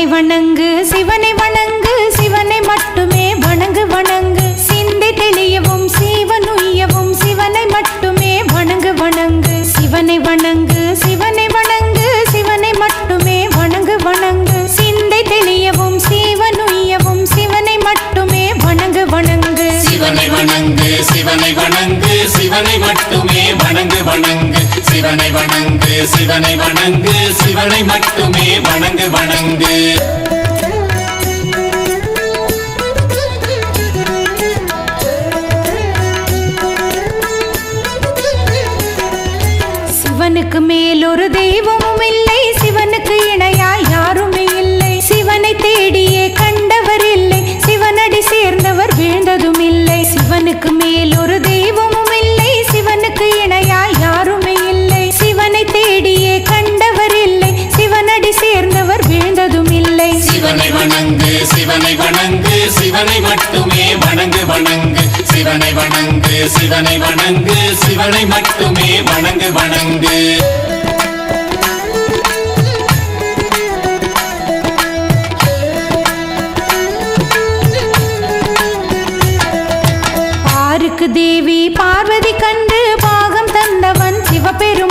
சிவனை வணங்கு சிவனை வணங்கு சிவனை மட்டுமே வணங்கு வணங்கு. சிந்தி தெளியவும் சீவனுய்யவும் சிவனை மட்டுமே வணங்கு வணங்கு. சிவனை வணங்கு சிவனை வணங்கு சிவனை மட்டுமே வணங்கு வணங்கு. சிந்தி தெளியவும் சீவனுய்யவும் சிவனை மட்டுமே வணங்கு வணங்கு. சிவனை வணங்கு சிவனை வணங்கு சிவனை மட்டுமே வணங்கு வணங்கு. வணங்கு வணங்கு சிவனுக்கு மேல் ஒரு தெய்வமும் இல்லை சிவனுக்கு இணையாய் யாருமே இல்லை. சிவனை தேடியே கண்டவர் இல்லை சிவனடி சேர்ந்தவர் வீழ்ந்ததும் இல்லை. சிவனுக்கு மேல் இல்லை சிவனை வணங்கு சிவனை வணங்கு சிவனை மட்டுமே வணங்கு வணங்கு. சிவனை வணங்கு சிவனை வணங்கு சிவனை மட்டுமே வணங்கு வணங்கு. தேவி பார்வதி கண்டு பாகம் தந்தவன் சிவபெருமானே